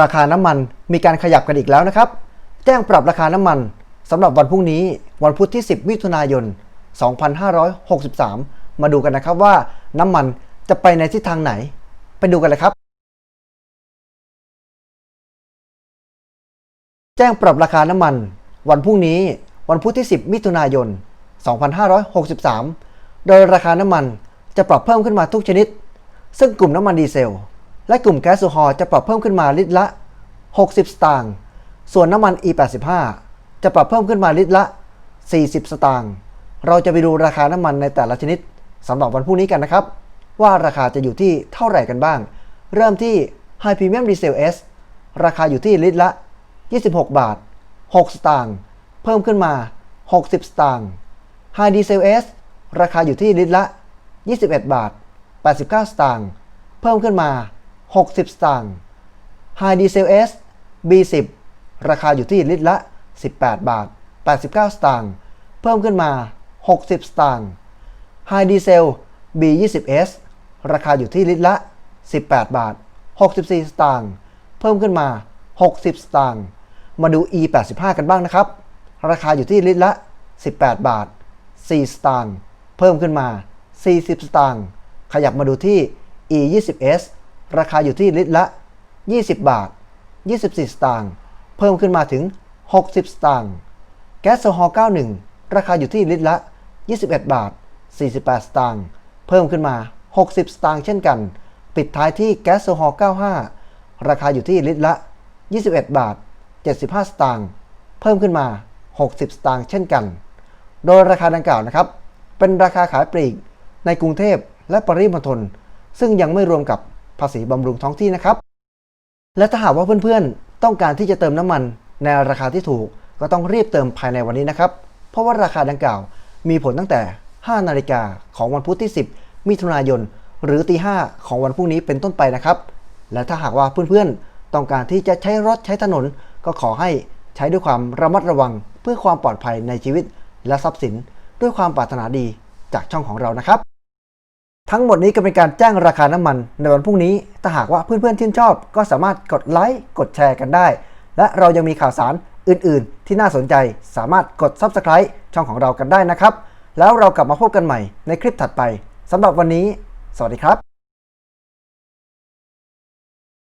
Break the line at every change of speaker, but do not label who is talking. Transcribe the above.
ราคาน้ำมันมีการขยับกันอีกแล้วนะครับ แจ้งปรับราคาน้ำมันสำหรับวันพรุ่งนี้วันพุธที่ 10 มิถุนายน 2563 มาดูกันนะครับว่าน้ำมันจะไปในทิศทางไหน ไปดูกันเลยครับ แจ้งปรับราคาน้ำมัน วันพรุ่งนี้วันพุธที่ 10 มิถุนายน 2563 โดยราคาน้ำมันจะปรับเพิ่มขึ้นมาทุกชนิด ซึ่งกลุ่มน้ำมันดีเซล และกลุ่มแก๊สโซฮอล์จะปรับเพิ่มขึ้นมาลิตรละ 60 สตางค์ ส่วนน้ำมัน E85 จะปรับเพิ่มขึ้นมาลิตรละ 40 สตางค์ เราจะไปดูราคาน้ำมันในแต่ละชนิดสำหรับวันพรุ่งนี้กันนะครับ ว่าราคาจะอยู่ที่เท่าไหร่กันบ้าง เริ่มที่ High Premium Diesel S ราคาอยู่ที่ลิตรละ 26 บาท 6 สตางค์ เพิ่มขึ้นมา 60 สตางค์ High Diesel S ราคาอยู่ที่ลิตรละ 21 บาท 89 สตางค์ เพิ่มขึ้นมา 60 สตางค์ High Diesel S B10 ราคาอยู่ที่ลิตรละ 18 บาท 89 สตางค์เพิ่มขึ้นมา 60 สตางค์ High Diesel B20S ราคาอยู่ที่ลิตรละ 18 บาท 64 สตางค์เพิ่มขึ้นมา 60 สตางค์มาดู E85 กันบ้างนะครับ ราคาอยู่ที่ลิตรละ 18 บาท 4 สตางค์เพิ่มขึ้นมา 40 สตางค์ขยับมาดูที่ E20S ราคาอยู่ที่ลิตรละ 20 บาท 24 สตางค์ เพิ่มขึ้นมาถึง 60 สตางค์ แก๊สโซฮอล์91 ราคาอยู่ที่ลิตรละ 21 บาท 48 สตางค์ เพิ่มขึ้นมา 60 สตางค์เช่นกัน ปิดท้ายที่แก๊สโซฮอล์95 ราคาอยู่ที่ลิตรละ 21 บาท 75 สตางค์ เพิ่มขึ้นมา 60 สตางค์เช่นกัน โดยราคาดังกล่าวนะครับ เป็นราคาขายปลีกในกรุงเทพและปริมณฑล ซึ่งยังไม่รวมกับ ภาษีบำรุงท้องที่นะครับ และถ้าหากว่าเพื่อนๆ ต้องการที่จะเติมน้ำมันในราคาที่ถูก ก็ต้องรีบเติมภายในวันนี้นะครับ เพราะว่าราคาดังกล่าว มีผลตั้งแต่ 5 นาฬิกาของวันพุธที่ 10 มิถุนายน หรือตี5ของวันพรุ่งนี้เป็นต้นไปนะครับ และถ้าหากว่าเพื่อนๆ ต้องการที่จะใช้รถใช้ถนน ก็ขอให้ใช้ด้วยความระมัดระวังเพื่อความปลอดภัยในชีวิตและทรัพย์สิน ด้วยความปรารถนาดีจากช่องของเรานะครับ ทั้งหมดนี้ก็เป็นการแจ้งราคาน้ำมันในวันพรุ่งนี้ ถ้าหากว่าเพื่อนๆที่ชอบก็สามารถกดไลค์ กดแชร์กันได้ และเรายังมีข่าวสารอื่นๆ ที่น่าสนใจ สามารถกด Subscribe ช่องของเรากันได้นะครับ แล้วเรากลับมาพบกันใหม่ในคลิปถัดไปสำหรับวันนี้ สวัสดีครับ